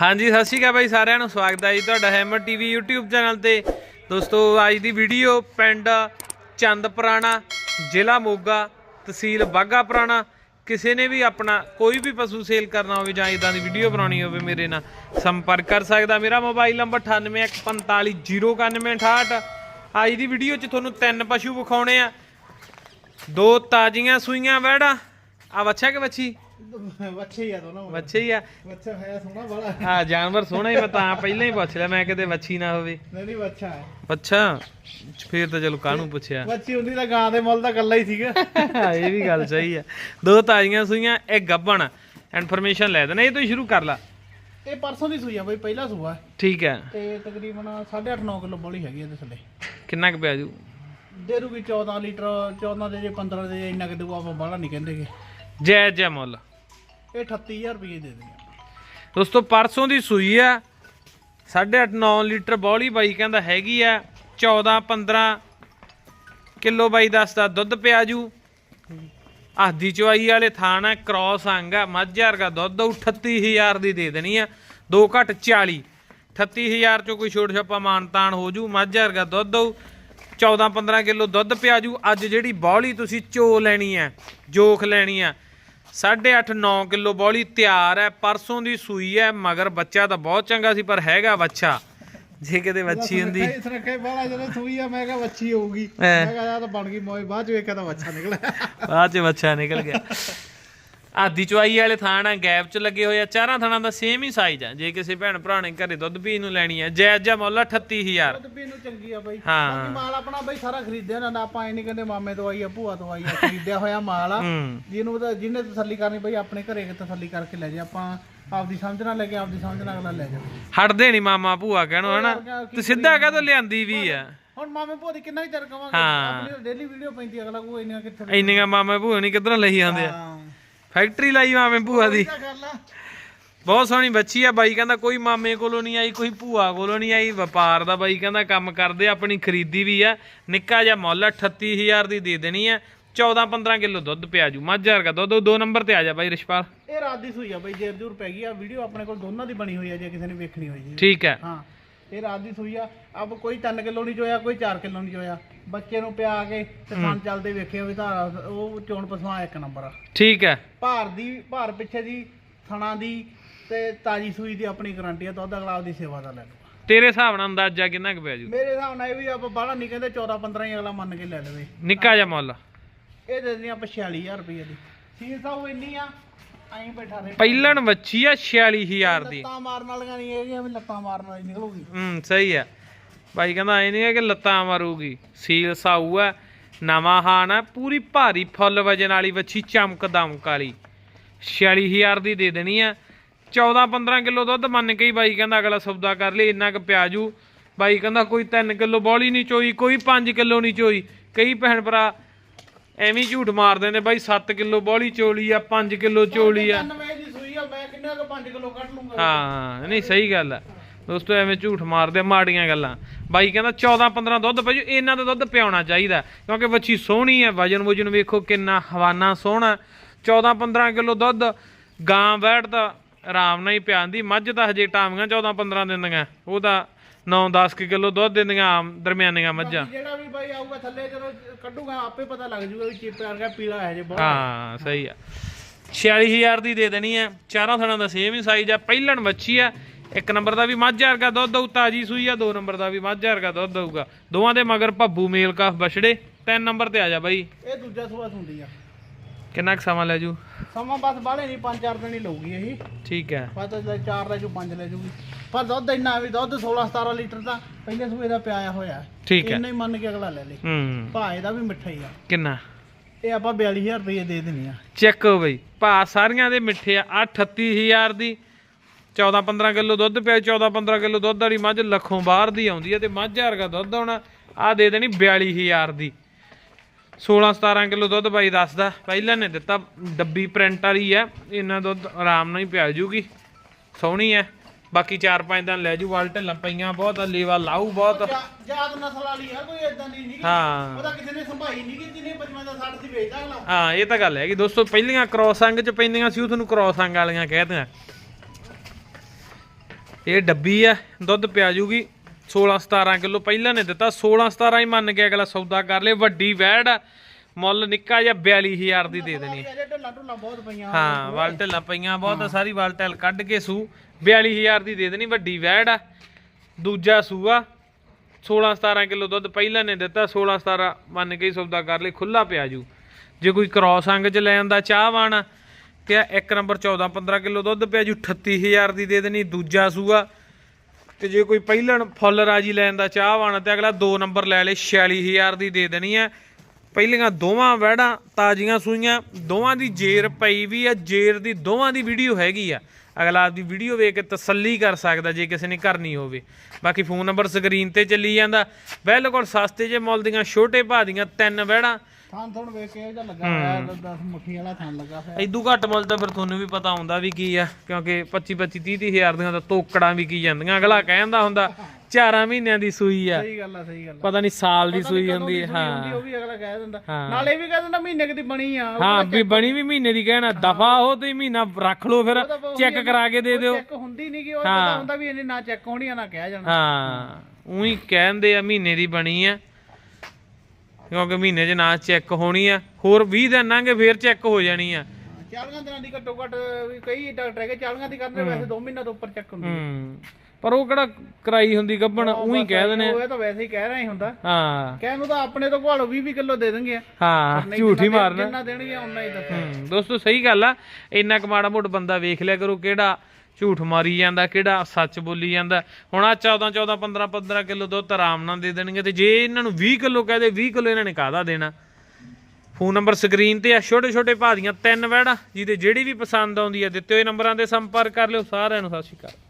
ਹਾਂਜੀ, ਸਤਿ ਸ਼੍ਰੀ ਅਕਾਲ ਬਾਈ ਸਾਰਿਆਂ ਨੂੰ, ਸਵਾਗਤ ਹੈ ਜੀ ਤੁਹਾਡਾ ਹੈਮਰ ਟੀਵੀ YouTube ਚੈਨਲ ਤੇ। ਦੋਸਤੋ, ਅੱਜ ਦੀ ਵੀਡੀਓ ਪਿੰਡ ਚੰਦ ਪੁਰਾਣਾ, ਜ਼ਿਲ੍ਹਾ ਮੋਗਾ, ਤਹਿਸੀਲ ਬਾਗਾ ਪੁਰਾਣਾ। ਕਿਸੇ ਨੇ ਵੀ ਆਪਣਾ ਕੋਈ ਵੀ ਪਸ਼ੂ ਸੇਲ ਕਰਨਾ ਹੋਵੇ ਜਾਂ ਇਦਾਂ ਦੀ ਵੀਡੀਓ ਬਣਾਉਣੀ ਹੋਵੇ ਮੇਰੇ ਨਾਲ ਸੰਪਰਕ ਕਰ ਸਕਦਾ। ਮੇਰਾ ਮੋਬਾਈਲ ਨੰਬਰ 9814509168 ਅੱਜ ਦੀ ਵੀਡੀਓ 'ਚ ਤੁਹਾਨੂੰ ਤਿੰਨ ਪਸ਼ੂ ਵਿਖਾਉਣੇ ਆ। ਦੋ ਤਾਜ਼ੀਆਂ ਸੂਈਆਂ ਵੈੜਾ ਆ ਵੱਛਾ ਕਿ ਵੱਛੀ ਹੀ ਆ ਦੋਨੋਂ। ਵੱਛੇ ਹੀ ਆ। ਬੱਚਾ ਹੈ ਸੋਹਣਾ ਬੜਾ। ਆ ਜਾਨਵਰ ਸੋਹਣਾ ਹੀ ਮੈਂ ਤਾਂ ਪਹਿਲਾਂ ਹੀ ਪੁੱਛ ਲਿਆ ਮੈਂ ਕਿਤੇ ਵੱਛੀ ਨਾ ਹੋਵੇ। ਨਹੀਂ ਨਹੀਂ ਬੱਚਾ ਹੈ। ਅੱਛਾ ਫੇਰ ਤਾਂ ਚਲੋ ਕਾਹਨੂੰ ਪੁੱਛਿਆ? ਬੱਚੀ ਹੁੰਦੀ ਤਾਂ ਗਾਂ ਦੇ ਮੁੱਲ ਤਾਂ ਕੱਲਾ ਹੀ ਸੀਗਾ। ਇਹ ਵੀ ਗੱਲ ਸਹੀ ਆ। ਦੋ ਤਾਜ਼ੀਆਂ ਸੂਈਆਂ ਇੱਕ ਗੱਬਣ। ਇਨਫੋਰਮੇਸ਼ਨ ਲੈ ਦੇਣਾ ਇਹ ਤੋਂ ਹੀ ਸ਼ੁਰੂ ਕਰ ਲਾ। ਇਹ ਪਰਸੋਂ ਦੀ ਸੂਈ ਆ ਬਈ ਪਹਿਲਾ ਸੂਆ। ਹੈ। ਠੀਕ ਹੈ ਤੇ ਤਕਰੀਬਨ 8.5 9 ਕਿਲੋ ਬੋਲੀ ਹੈਗੀ ਇਹਦੇ ਥੱਲੇ। ਕਿੰਨਾ ਕੁ ਪਿਆ ਜੂ? ਦੇ ਦੂਗੀ 14 ਲੀਟਰ 14 ਦੇ ਜੇ 15 ਦੇ ਇੰਨਾ ਕਿ ਦੂ ਆਪਾਂ ਬਾਹਲਾ ਨਹੀਂ ਕਹਿੰਦੇਗੇ ਜੈ ਜੈ ਮੁੱਲ। ਇਹ 38000 ਰੁਪਏ ਦੇ ਦਿੰਦੇ ਦੋਸਤੋ, ਪਰਸੋਂ ਦੀ ਸੂਈ ਆ। 8.5 9 ਲੀਟਰ ਬੌਲੀ ਬਾਈ ਕਹਿੰਦਾ ਹੈਗੀ ਆ। 14 15 ਕਿਲੋ ਬਾਈ ਦੱਸਦਾ ਦੁੱਧ ਪਿਆ ਜੂ ਆਦੀ ਚਵਾਈ ਵਾਲੇ ਥਾਣਾ ਕ੍ਰੋਸ ਅੰਗ ਆ। ਮੱਝ ਵਰਗਾ ਦੁੱਧ ਉਹ 38000 ਦੀ ਦੇ ਦੇਣੀ ਆ। 2 ਘੱਟ 40 38000 ਚੋਂ ਕੋਈ ਛੋਟ ਛੱਪਾ ਮਾਨਤਾਨ ਹੋ ਜੂ। ਮੱਝ ਵਰਗਾ ਦੁੱਧ ਉਹ 14 15 ਕਿਲੋ ਦੁੱਧ ਪਿਆ ਜੂ ਅੱਜ ਜਿਹੜੀ ਬੌਲੀ ਤੁਸੀਂ ਚੋ ਲੈਣੀ ਆ, ਜੋਖ ਲੈਣੀ ਆ 8.5 9 ਕਿਲੋ ਬੌਲੀ ਤਿਆਰ ਹੈ। ਪਰਸੋਂ ਦੀ ਸੂਈ ਹੈ ਮਗਰ ਬੱਚਾ ਤਾਂ ਬਹੁਤ ਚੰਗਾ ਸੀ ਪਰ ਹੈਗਾ ਬੱਚਾ। ਜੇ ਕਿਤੇ ਵੱਛੀ ਹੁੰਦੀ। ਇਸ ਰੱਖੇ ਬਾਹਲਾ ਜਦੋਂ ਸੂਈ ਆ ਮੈਂ ਕਿਹਾ ਬੱਚੀ ਹੋਊਗੀ। ਮੈਂ ਕਿਹਾ ਯਾਰ ਤਾਂ ਬਣ ਗਈ ਮੋਏ ਬਾਅਦ ਚ ਵੇਖਿਆ ਤਾਂ ਬੱਚਾ ਨਿਕਲਿਆ। ਬਾਅਦ ਚ ਬੱਚਾ ਨਿਕਲ ਗਿਆ। ਆਦੀ ਚਵਾਈ ਵਾਲੇ ਥਾਣ ਆ ਗੈਪ ਚ ਲੱਗੇ ਹੋਏ ਆ ਚਾਰਾਂ ਥਾਣਾਂ ਦਾ ਸੇਮ ਹੀ ਸਾਈਜ਼ ਆ। ਜੇ ਕਿਸੇ ਭੈਣ ਭਰਾ ਨੇ ਘਰੇ ਦੁੱਧ ਪੀਣ ਨੂੰ ਲੈਣੀ ਹੈ ਜਾਇਜ਼ ਜਿਹਾ ਮੁੱਲ ਆ 38000 ਦੁੱਧ ਪੀਣ ਨੂੰ ਚੰਗੀ ਆ ਬਈ। ਹਾਂ। ਬਾਕੀ ਮਾਲ ਆਪਣਾ ਬਈ ਸਾਰਾ ਖਰੀਦਿਆ ਨਾ ਆਪਾਂ ਐ ਨਹੀਂ ਕਹਿੰਦੇ ਮਾਮੇ ਤੋਂ ਆਈ ਆ ਭੂਆ ਤੋਂ ਆਈ ਆ ਖਰੀਦਿਆ ਹੋਇਆ ਮਾਲ ਆ। ਹੂੰ। ਜਿਹਨੂੰ ਤਾਂ ਜਿਹਨੇ ਤਸੱਲੀ ਕਰਨੀ ਬਈ ਆਪਣੇ ਘਰੇ ਕਿ ਤਸੱਲੀ ਕਰਕੇ ਲੈ ਜਾ। ਆਪਾਂ ਆਪਦੀ ਸਮਝ ਨਾਲ ਲੈ ਕੇ ਆਪਦੀ ਸਮਝ ਨਾਲ ਅਗਲਾ ਲੈ ਜਾ ਹਟਦੇ ਨਹੀਂ ਮਾਮਾ ਭੂਆ ਕਹਿਣੋ ਹਨਾ? ਤੇ ਸਿੱਧਾ ਕਹਦੋ ਲਿਆਂਦੀ ਵੀ ਆ। ਹੁਣ ਮਾਮੇ ਭੂਆ ਦੀ ਕਿੰਨਾ ਹੀ ਚਿਰ ਕਵਾਂਗੇ ਹਾਂ। ਆਪਣੀ ਡੇਲੀ ਵੀਡੀਓ ਪੈਂਦੀ ਅਗਲਾ ਕੋਈ ਇੰਨਾ ਕਿੱਥੇ ਇੰਨੀਆਂ ਮਾਮੇ ਭੂਆ ਨਹੀਂ ਕਿੱਧਰੋਂ ਲਈ ਜਾਂਦੇ ਆ। ਫੈਕਟਰੀ ਲਾਈ ਮਾਮੇ ਭੂਆ ਦੀ। ਬਹੁਤ ਸੋਹਣੀ ਬੱਚੀ ਆ ਬਾਈ ਕਹਿੰਦਾ ਕੋਈ ਮਾਮੇ ਕੋਲੋਂ ਨਹੀਂ ਆਈ ਕੋਈ ਭੂਆ ਕੋਲੋਂ ਨਹੀਂ ਆਈ। ਵਪਾਰ ਦਾ ਬਾਈ ਕਹਿੰਦਾ ਕੰਮ ਕਰਦੇ ਆਪਣੀ ਖਰੀਦੀ ਵੀ ਆ। ਨਿੱਕਾ ਜਿਹਾ ਮੁੱਲ ਆ, 38000 ਦੀ ਦੇ ਦੇਣੀ ਆ। 14 15 ਕਿਲੋ ਦੁੱਧ ਪਿਆ ਜੂ ਮੱਝ ਵਰਗਾ ਦੁੱਧ ਦੋ ਨੰਬਰ ਤੇ ਆ ਜਾ ਬਾਈ ਰਿਸ਼ਪਾਲ। ਇਹ ਰਾਤ ਦੀ ਸੂਈ ਆ ਬਈ ਜੇਰ ਜੂਰ ਪੈ ਗਈ ਆ। ਵੀਡੀਓ ਆਪਣੇ ਕੋਲ ਦੋਨਾਂ ਦੀ ਬਣੀ ਹੋਈ ਆ ਜੇ ਕਿਸੇ ਨੇ ਵੇਖਣੀ ਹੋਈ ਜੀ। ਠੀਕ ਹੈ। ਹਾਂ। ਇਹ ਰਾਤ ਦੀ ਸੂਈ ਆ। ਅਬ ਕੋਈ 3 ਕਿਲੋ ਨਹੀਂ ਚੋਇਆ ਕੋਈ 4 ਕਿਲੋ ਨਹੀਂ ਚੋਇਆ ਬੱਚੇ ਨੂੰ ਪਿਆ ਕੇ ਤੇ ਥਣ ਚੱਲਦੇ ਵੇਖੇ ਵੀ ਤਾਂ ਉਹ ਚੋਣ ਪਸਮਾ ਇੱਕ ਨੰਬਰ ਆ। ਠੀਕ ਹੈ। ਭਾਰ ਦੀ ਭਾਰ ਪਿੱਛੇ ਦੀ ਥਣਾ ਦੀ ਤੇ ਤਾਜੀ ਸੂਈ ਦੀ ਆਪਣੀ ਗਾਰੰਟੀ ਆ ਦੁੱਧ ਅਗਲਾ ਆਪਦੀ ਸੇਵਾ ਦਾ ਲੈ ਲਊਗਾ ਤੇਰੇ ਹਿਸਾਬ ਨਾਲ ਅੰਦਾਜ਼ਾ ਕਿੰਨਾ ਕੁ ਪਿਆ ਜੂ? ਮੇਰੇ ਹਿਸਾਬ ਨਾਲ ਇਹ ਵੀ ਆਪਾਂ ਬਾਹਲਾ ਨਹੀਂ ਕਹਿੰਦੇ 14 15 ਹੀ ਅਗਲਾ ਮੰਨ ਕੇ ਲੈ ਲਵੇ। ਨਿੱਕਾ ਜਿਹਾ ਮੁੱਲ। ਇਹ ਦੇ ਦਿੰਦੇ ਆਪਾਂ 46000 ਰੁਪਏ ਦੀ। ਸੀਲ ਸਾਹਿਬ ਇੰਨੀ ਆ ਐਂ ਬੈਠਾ ਰਹੇ ਪਹਿਲਣ ਵੱਛੀ ਆ 46000 ਦੀ। ਲੱਤਾਂ ਮਾਰਨ ਵਾਲੀਆਂ ਨਹੀਂ ਹੈਗੀਆਂ ਵੀ ਲੱਤਾਂ ਮਾਰਨ ਵਾਲੀ ਨਿਕਲੂਗੀ ਹੂੰ ਸਹੀ ਆ। ਬਾਈ ਕਹਿੰਦਾ ਐ ਨਹੀਂ ਹੈ ਕਿ ਲੱਤਾਂ ਮਾਰੂਗੀ। ਸੀਲ ਸਾਊ ਆ ਨਵਾਂ ਹਾਨ ਆ ਪੂਰੀ ਭਾਰੀ ਫੁੱਲ ਵਜਨ ਵਾਲੀ ਵੱਛੀ ਚਮਕ ਦਮਕ ਵਾਲੀ। 46000 ਦੀ ਦੇ ਦੇਣੀ ਆ। 14 15 ਕਿਲੋ ਦੁੱਧ ਮੰਨ ਕੇ ਹੀ ਬਾਈ ਕਹਿੰਦਾ ਅਗਲਾ ਸੌਦਾ ਕਰ ਲਈ ਇੰਨਾ ਕੁ ਪਿਆਜੂ ਬਾਈ ਕਹਿੰਦਾ ਕੋਈ 3 ਕਿਲੋ ਬੋਲੀ ਨਹੀਂ ਚੋਈ ਕੋਈ 5 ਕਿਲੋ ਨਹੀਂ ਚੋਈ। ਕਈ ਭੈਣ ਭਰਾ ਐਵੇਂ ਝੂਠ ਮਾਰ ਦਿੰਦੇ ਬਾਈ 7 ਕਿਲੋ ਬੋਲੀ ਚੋਲੀ ਆ 5 ਕਿਲੋ ਚੋਲੀ ਆ। 99 ਦੀ ਸੂਈ ਆ ਮੈਂ ਕਿੰਨਾ ਕੁ 5 ਕਿਲੋ ਕੱਢ ਲੂੰਗਾ। ਹਾਂ ਨਹੀਂ ਸਹੀ ਗੱਲ ਆ। ਦੋਸਤੋ ਐਵੇਂ ਝੂਠ ਮਾਰਦੇ ਆ, ਮਾੜੀਆਂ ਗੱਲਾਂ। ਬਾਈ ਕਹਿੰਦਾ 14 15 ਦੁੱਧ ਪਈ ਇਹਨਾਂ ਦਾ ਦੁੱਧ ਪਿਆਉਣਾ ਚਾਹੀਦਾ ਕਿਉਂਕਿ ਬੱਚੀ ਸੋਹਣੀ ਹੈ ਵਜਨ ਵਜਨ ਵੇਖੋ ਕਿੰਨਾ ਹਵਾਨਾ ਸੋਹਣਾ। 14 15 ਕਿਲੋ ਦੁੱਧ ਗਾਂ ਬੈਠ ਤਾਂ ਆਰਾਮ ਨਾਲ ਹੀ ਪਿਆਂਦੀ ਮੱਝ ਤਾਂ ਹਜੇ ਟਾਮੀਆਂ 14 15 ਦਿੰਦੀਆਂ ਉਹ ਤਾਂ 9 10 ਕਿਲੋ ਦੁੱਧ ਦਿੰਦੀਆਂ ਆਮ ਦਰਮਿਆਨੀਆਂ ਮੱਝਾਂ। ਜਿਹੜਾ ਵੀ ਬਾਈ ਆਊਗਾ ਥੱਲੇ ਜਦੋਂ ਕੱਢੂਗਾ ਆਪੇ ਪਤਾ ਲੱਗ ਜੂਗਾ ਵੀ ਚਿੱਪ ਵਰਗਾ ਪੀਲਾ ਹੈ ਜੇ ਬਹੁਤ। ਹਾਂ ਸਹੀ ਆ। 46000 ਦੀ ਦੇ ਦੇਣੀ ਆ। ਚਾਰਾਂ ਥਣਾਂ ਦਾ ਸੇਮ ਹੀ ਸਾਈਜ਼ ਆ। ਪਹਿਲਣ ਵੱਛੀ ਆ। ਇੱਕ ਨੰਬਰ ਦਾ ਵੀ ਮੱਝ ਵਰਗਾ ਦੁੱਧ ਦਊ ਤਾਜੀ ਸੂਈ ਆ। ਦੋ ਨੰਬਰ ਦਾ ਵੀ ਮੱਝ ਵਰਗਾ ਦੁੱਧ ਦਊਗਾ। ਦੋਵਾਂ ਦੇ ਮਗਰ ਭੱਬੂ ਮੇਲ ਕਾਫ ਬਛੜੇ। ਤਿੰਨ ਨੰਬਰ ਤੇ ਆ ਜਾ ਬਾਈ। ਇਹ ਦੂਜਾ ਸੂਆ ਹੁੰਦੀ ਆ। ਕਿੰਨਾ ਕੁ ਸਮਾਂ ਲੈ ਜੂ? ਸਮਾਂ ਬਸ ਬਾਹਲੇ ਨਹੀਂ 5-4 ਦਿਨ ਹੀ ਲਊਗੀ ਇਹ। ਠੀਕ ਹੈ। ਪਤਾ ਲੈ 4 ਲੈ ਜੂ 5 ਲੈ ਜੂਗੀ। ਪਰ ਦੁੱਧ ਇੰਨਾ ਵੀ ਦੁੱਧ 16-17 ਲੀਟਰ ਤਾਂ ਪਹਿਲੇ ਸੂਏ ਦਾ ਪਿਆਇਆ ਹੋਇਆ ਠੀਕ ਹੈ। ਇੰਨਾ ਹੀ ਮੰਨ ਕੇ ਅਗਲਾ ਲੈ ਲੇ। ਹੂੰ। ਭਾਅ ਇਹਦਾ ਵੀ ਮਿੱਠਾ ਹੀ ਆ। ਕਿੰਨਾ? ਇਹ ਆਪਾਂ 42000 ਰੁਪਏ ਦੇ ਦੇਣੀ ਆ। ਚੈੱਕ ਬਈ। ਭਾ ਸਾਰੀਆਂ ਦੇ ਮਿੱਠੇ ਆ ਆਹ 38000 ਦੀ। 14 15 ਕਿਲੋ ਦੁੱਧ ਪਿਆ 14 15 ਕਿਲੋ ਦੁੱਧ ਵਾਲੀ ਮੱਝ ਲੱਖੋਂ ਬਾਹਰ ਦੀ ਆਉਂਦੀ ਹੈ ਤੇ ਮੱਝ ਵਰਗਾ ਦੁੱਧ ਆਉਣਾ। ਆ ਦੇ ਦੇਣੀ 42000 ਦੀ। 16 17 ਕਿਲੋ ਦੁੱਧ ਬਾਈ ਦੱਸਦਾ। ਪਹਿਲਾਂ ਨੇ ਦਿੱਤਾ ਡੱਬੀ ਪ੍ਰਿੰਟ ਵਾਲੀ ਆ ਇਹਨਾਂ ਦੁੱਧ ਆਰਾਮ ਨਾਲ ਹੀ ਪਿਆ ਜੂਗੀ। ਸੋਹਣੀ ਹੈ ਬਾਕੀ 4-5 ਦਿਨ ਲੈ ਜੂ ਵਾਲ ਢਿੱਲਾਂ ਪਈਆਂ ਬਹੁਤ ਆ, ਲੇਵਾ ਲਾਊ ਬਹੁਤ। ਯਾਦ ਨਸਲ ਵਾਲੀ ਆ ਕੋਈ ਇਦਾਂ ਦੀ ਨਹੀਂ। ਹਾਂ। ਉਹਦਾ ਕਿਸੇ ਨੇ ਸੰਭਾਈ ਨਹੀਂ ਕਿ ਜਿਹਨੇ 55 ਦਾ 60 ਸੀ ਵੇਚਦਾ ਅਗਲਾ। ਹਾਂ ਇਹ ਤਾਂ ਗੱਲ ਹੈਗੀ। ਦੋਸਤੋ ਪਹਿਲੀਆਂ ਕ੍ਰੋਸ ਅੰਗ ਚ ਪੈਂਦੀਆਂ ਸੀ ਉਹ ਤੁਹਾਨੂੰ ਕ੍ਰੋਸ ਅੰਗ ਵਾਲੀਆਂ ਕਹਿ ਦਿਆਂ। ਇਹ ਡੱਬੀ ਆ ਦੁੱਧ ਪਿਆ ਜੂਗੀ। 16 17 ਕਿਲੋ ਪਹਿਲਾਂ ਨੇ ਦਿੱਤਾ 16 17 ਹੀ ਮੰਨ ਕੇ ਅਗਲਾ ਸੌਦਾ ਕਰ ਲੇ ਵੱਡੀ ਵੈੜ ਆ ਮੁੱਲ ਨਿੱਕਾ ਜਿਹਾ 42000 ਦੀ ਦੇ ਦੇਣੀ ਢੱਲਾ ਢੁੱਲਾ ਬਹੁਤ ਪਈਆਂ ਹਾਂ ਵਾਲ ਢਿੱਲਾ ਪਈਆਂ ਬਹੁਤ ਸਾਰੀ ਵਾਲ ਢਿੱਲ ਕੱਢ ਕੇ ਸੂ 42000 ਦੀ ਦੇ ਦੇਣੀ ਵੱਡੀ ਵੈੜ ਆ ਦੂਜਾ ਸੂਆ 16 17 ਕਿਲੋ ਦੁੱਧ ਪਹਿਲਾਂ ਨੇ ਦਿੱਤਾ 16 17 ਮੰਨ ਕੇ ਹੀ ਸੌਦਾ ਕਰ ਲਈ ਖੁੱਲਾ ਪਿਆ ਜੂ। ਜੇ ਕੋਈ ਕ੍ਰੋਸ ਅੰਗ ਚ ਲੈ ਆਂਦਾ ਚਾਹਵਾਨ ਤੇ ਇੱਕ ਨੰਬਰ 14 15 ਕਿਲੋ ਦੁੱਧ ਪਿਆ ਜੂ 38000 ਦੀ ਦੇ ਦੇਣੀ ਦੂਜਾ ਸੂਆ ਤੇ ਜੇ ਕੋਈ ਪਹਿਲਣ ਫੁੱਲ ਰਾਜੀ ਲੈਣ ਦਾ ਚਾਹਵਾਨ ਤੇ ਅਗਲਾ 2 ਨੰਬਰ ਲੈ ਲੇ 46000 ਦੀ ਦੇ ਦੇਣੀ ਹੈ ਪਹਿਲੀਆਂ ਦੋਵਾਂ ਵਹਿੜਾਂ ਤਾਜ਼ੀਆਂ ਸੂਈਆਂ, ਦੋਵਾਂ ਦੀ ਜੇਰ ਪਈ ਵੀ ਆ, ਜੇਰ ਦੀ ਦੋਵਾਂ ਦੀ ਵੀਡੀਓ ਹੈਗੀ ਆ। ਅਗਲਾ ਆਪਦੀ ਵੀਡੀਓ ਵੇਖ ਕੇ ਤਸੱਲੀ ਕਰ ਸਕਦਾ ਜੇ ਕਿਸੇ ਨੇ ਕਰਨੀ ਹੋਵੇ। ਬਾਕੀ ਫੋਨ ਨੰਬਰ ਸਕਰੀਨ ਤੇ ਚੱਲੀ ਜਾਂਦਾ। ਬਿਲਕੁਲ ਸਸਤੇ ਜੇ ਮੁੱਲ ਦੀਆਂ, ਛੋਟੇ ਭਾਅ ਦੀਆਂ ਤਿੰਨ ਵਹਿੜਾਂ ਥਾਂ ਥੋੜ ਵੇਖ ਕੇ ਇਹਦਾ ਲੱਗਾ ਹੋਇਆ 10 ਮੁੱਠੀ ਵਾਲਾ ਥਾਂ ਲੱਗਾ ਹੋਇਆ। ਇਦੋਂ ਘੱਟ ਮੁੱਲ ਤਾਂ ਫਿਰ ਤੁਹਾਨੂੰ ਵੀ ਪਤਾ ਹੁੰਦਾ ਵੀ ਕੀ ਆ ਕਿਉਂਕਿ 25 25 30 ਹਜ਼ਾਰ ਦੀਆਂ ਤਾਂ ਤੋਕੜਾਂ ਵੀ ਕੀ ਜਾਂਦੀਆਂ। ਅਗਲਾ ਕਹਿੰਦਾ ਹੁੰਦਾ ਚਾਰਾਂ ਮਹੀਨਿਆਂ ਦੀ ਸੂਈ ਆ। ਸਹੀ ਗੱਲ ਆ ਸਹੀ ਗੱਲ ਪਤਾ ਨਹੀਂ ਸਾਲ ਦੀ ਸੂਈ ਹੁੰਦੀ ਹੈ। ਉਹ ਵੀ ਅਗਲਾ ਕਹਿ ਦਿੰਦਾ। ਨਾਲੇ ਵੀ ਕਹਿ ਦਿੰਦਾ ਮਹੀਨੇ ਦੀ ਬਣੀ ਆ ਹਾਂ ਵੀ ਬਣੀ ਵੀ ਮਹੀਨੇ ਦੀ ਕਹਿਣਾ ਦਫਾ ਉਹ ਤੁਸੀਂ ਮਹੀਨਾ ਰੱਖ ਲਓ ਫਿਰ ਤਾਂ ਚੈੱਕ ਕਰਾ ਕੇ ਦੇ ਦਿਓ। ਚੈੱਕ ਹੁੰਦੀ ਨਹੀਂ ਕਿ ਉਹ ਪਤਾ ਹੁੰਦਾ ਵੀ ਇਹਨੇ ਨਾ ਚੈੱਕ ਹੋਣੀ ਆ ਨਾ ਕਹਿ ਜਾਣਾ। ਹਾਂ ਉਹੀ ਕਹਿੰਦੇ ਆ ਮਹੀਨੇ ਦੀ ਬਣੀ ਆ। ਕਿਉਂਕਿ ਮਹੀਨੇ 'ਚ ਨਾ ਚੈੱਕ ਹੋਣੀ ਆ ਹੋਰ 20 ਦਿਨ ਲੰਘੇ ਫੇਰ ਚੈੱਕ ਹੋ ਜਾਣੀ ਆ। 40 ਦਿਨਾਂ ਦੀ ਘੱਟੋ ਘੱਟ ਵੀ ਕਈ ਡਾਕਟਰ ਹੈਗੇ 40 ਦੀ ਕਰਦੇ ਵੈਸੇ 2 ਮਹੀਨਾ ਤੋਂ ਉੱਪਰ ਚੈੱਕ ਹੁੰਦੀ ਹੂੰ ਪਰ ਉਹ ਕਿਹੜਾ ਕਰਾਈ ਹੁੰਦੀ ਗੱਬਣ ਉਹੀ ਕਹਿ ਦਿੰਦੇ ਉਹ ਤਾਂ ਵੈਸੇ ਹੀ ਕਹਿ ਰਿਹਾ ਹੁੰਦਾ। ਹਾਂ। ਕਹਿਣ ਨੂੰ ਤਾਂ ਆਪਣੇ ਤੋਂ ਘਵਾਲੋ 20 20 ਕਿਲੋ ਦੇ ਦੇਣਗੇ। ਹਾਂ ਝੂਠ ਮਾਰਨਾ। ਜਿੰਨਾ ਦੇਣਗੇ ਉਹਨਾਂ ਹੀ ਦੱਸੋ ਦੋਸਤੋ ਸਹੀ ਗੱਲ ਆ ਇੰਨਾ ਕੁ ਮਾੜਾ ਮੋਟ ਬੰਦਾ ਵੇਖ ਲਿਆ ਕਰੋ ਕਿਹੜਾ ਝੂਠ ਮਾਰੀ ਜਾਂਦਾ, ਕਿਹੜਾ ਸੱਚ ਬੋਲੀ ਜਾਂਦਾ? ਹੁਣ ਆ 14 14 15 15 ਕਿਲੋ ਦੁੱਧ ਆਰਾਮ ਨਾਲ ਦੇ ਦੇਣਗੇ ਤੇ ਜੇ ਇਹਨਾਂ ਨੂੰ 20 ਕਿਲੋ ਕਹਦੇ 20 ਕਿਲੋ ਇਹਨਾਂ ਨੇ ਕਾਹਦਾ ਦੇਣਾ? ਫੋਨ ਨੰਬਰ ਸਕਰੀਨ ਤੇ ਆ, ਛੋਟੇ ਛੋਟੇ ਭਾਅ ਦੀਆਂ ਤਿੰਨ ਵੈੜਾਂ ਜਿਹਦੇ ਜਿਹੜੀ ਵੀ ਪਸੰਦ ਆਉਂਦੀ ਹੈ ਦਿੱਤੇ ਹੋਏ ਨੰਬਰਾਂ ਤੇ ਸੰਪਰਕ ਕਰ ਲਿਓ, ਸਾਰਿਆਂ ਨੂੰ ਸਤਿ ਸ਼੍ਰੀ ਅਕਾਲ।